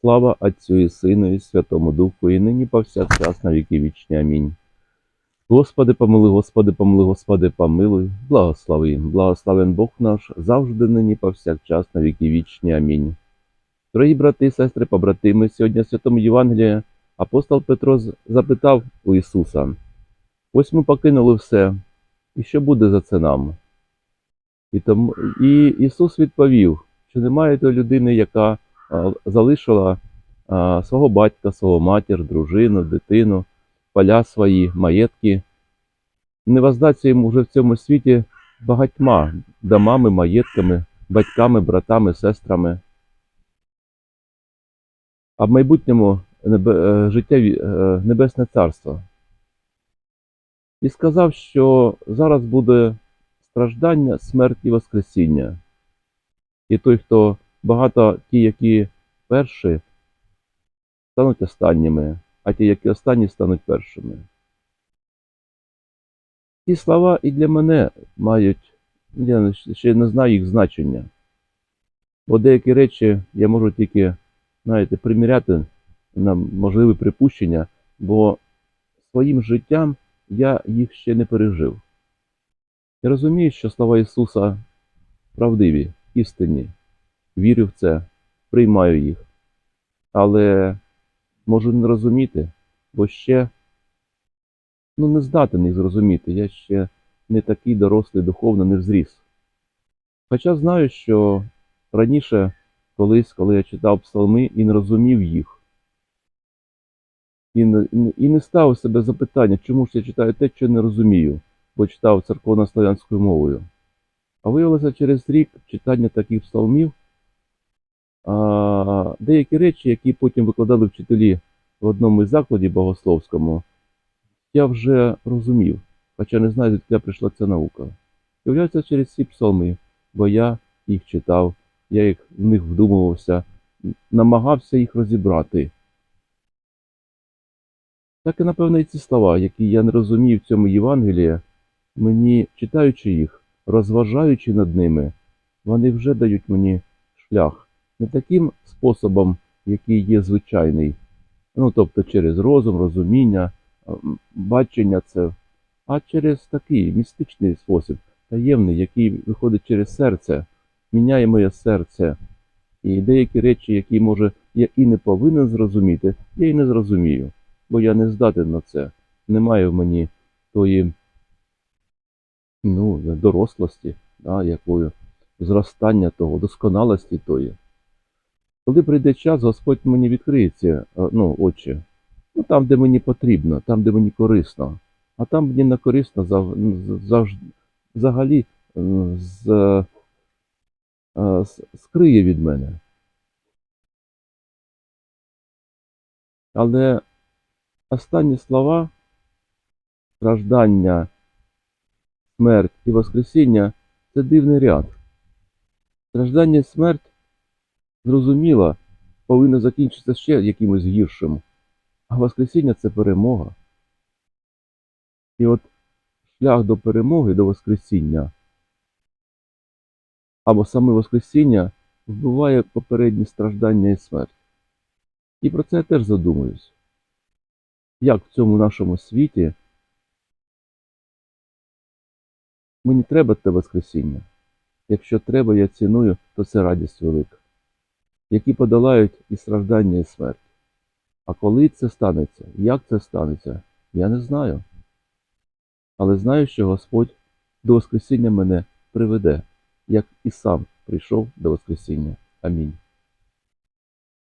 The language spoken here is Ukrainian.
Слава Отцю і Сину, і Святому Духу, і нині повсякчас на віки вічні. Амінь. Господи, помилуй, Господи, помилуй, Господи, помилуй, благослови, благословен Бог наш, завжди нині повсякчас на віки вічні. Амінь. Дорогі брати, сестри, побратими, сьогодні в Святому Євангелії апостол Петро запитав у Ісуса: Ось ми покинули все, і що буде за це нам? І, тому, і Ісус відповів, що немає тої людини, яка залишила свого батька, свого матір, дружину, дитину, поля свої, маєтки. Не воздаться йому вже в цьому світі багатьма домами, маєтками, батьками, братами, сестрами. А в майбутньому е, життя е, Небесне Царство. І сказав, що зараз буде страждання, смерть і Воскресіння. І той, хто багато ті, які перші, стануть останніми, а ті, які останні, стануть першими. Ці слова і для мене мають, я ще не знаю їх значення. Бо деякі речі я можу тільки, знаєте, приміряти на можливі припущення, бо своїм життям я їх ще не пережив. Я розумію, що слова Ісуса правдиві, істинні. Вірю в це, приймаю їх. Але можу не розуміти, бо ще ну, не здатен їх зрозуміти. Я ще не такий дорослий духовно не взріс. Хоча знаю, що раніше, колись, коли я читав псалми і не розумів їх, і не, і не ставив себе запитання, чому ж я читаю те, що не розумію, бо читав церковно-славянською мовою. А виявилося через рік читання таких псалмів, а, деякі речі, які потім викладали вчителі в одному із закладів богословському, я вже розумів, хоча не знаю, звідки прийшла ця наука. Являється через ці псалми, бо я їх читав, я їх в них вдумувався, намагався їх розібрати. Так і, напевно, і ці слова, які я не розумів в цьому Євангелії, мені, читаючи їх, розважаючи над ними, вони вже дають мені шлях не таким способом, який є звичайний, ну тобто через розум, розуміння, бачення це, а через такий містичний спосіб, таємний, який виходить через серце, міняє моє серце. І деякі речі, які, може, я і не повинен зрозуміти, я і не зрозумію, бо я не здатен на це. Немає в мені тої ну, дорослості, да, якою зростання того, досконалості тої. Коли прийде час, Господь мені відкриється, е, ну, очі, ну там, де мені потрібно, там, де мені корисно. А там мені не корисно зав- з- завжди, взагалі з, е, скриє від мене. Але останні слова страждання, смерть і Воскресіння це дивний ряд. Страждання і смерть, зрозуміло, повинно закінчитися ще якимось гіршим, а Воскресіння це перемога. І от шлях до перемоги, до Воскресіння, або саме Воскресіння вбиває попередні страждання і смерть. І про це я теж задумуюсь. Як в цьому нашому світі мені треба те Воскресіння. Якщо треба, я ціную, то це радість велика, які подолають і страждання, і смерть. А коли це станеться, як це станеться, я не знаю. Але знаю, що Господь до Воскресіння мене приведе, як і сам прийшов до Воскресіння. Амінь.